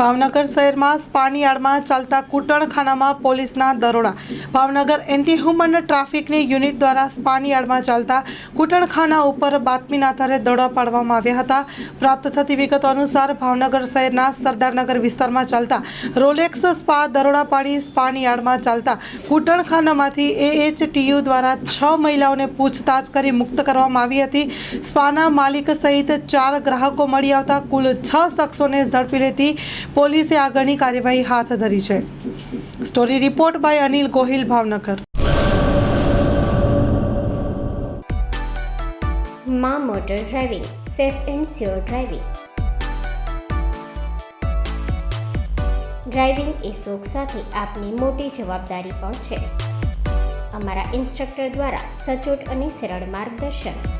ભાવનગર શહેરમાં સ્પાની યાર્ડમાં ચાલતા કૂટણખાનામાં પોલીસના દરોડા. ભાવનગર એન્ટી હ્યુમન ટ્રાફિકની યુનિટ દ્વારા સ્પાની યાર્ડમાં ચાલતા કૂટણખાના ઉપર બાતમીના આધારે દરોડા પાડવામાં આવ્યા હતા. પ્રાપ્ત થતી વિગતો અનુસાર ભાવનગર શહેરના સરદારનગર વિસ્તારમાં ચાલતા રોલેક્સ સ્પા દરોડા પાડી સ્પાની યાર્ડમાં ચાલતા કૂટણખાનામાંથી એએચટીયુ દ્વારા છ મહિલાઓને પૂછતાછ કરી મુક્ત કરવામાં આવી હતી. સ્પાના માલિક સહિત ચાર ગ્રાહકો મળી આવતા કુલ છ શખ્સોને ઝડપી લેતી પોલીસે આગળની કાર્યવાહી હાથ ધરી છે. Story report by Anil Gohil, Bhavnagar. મા motor driving, safe and sure driving. Driving એ શોખ સાથે આપની મોટી જવાબદારી પણ છે. અમારા ઇન્સ્ટ્રક્ટર દ્વારા સચોટ અને સરળ માર્ગદર્શન.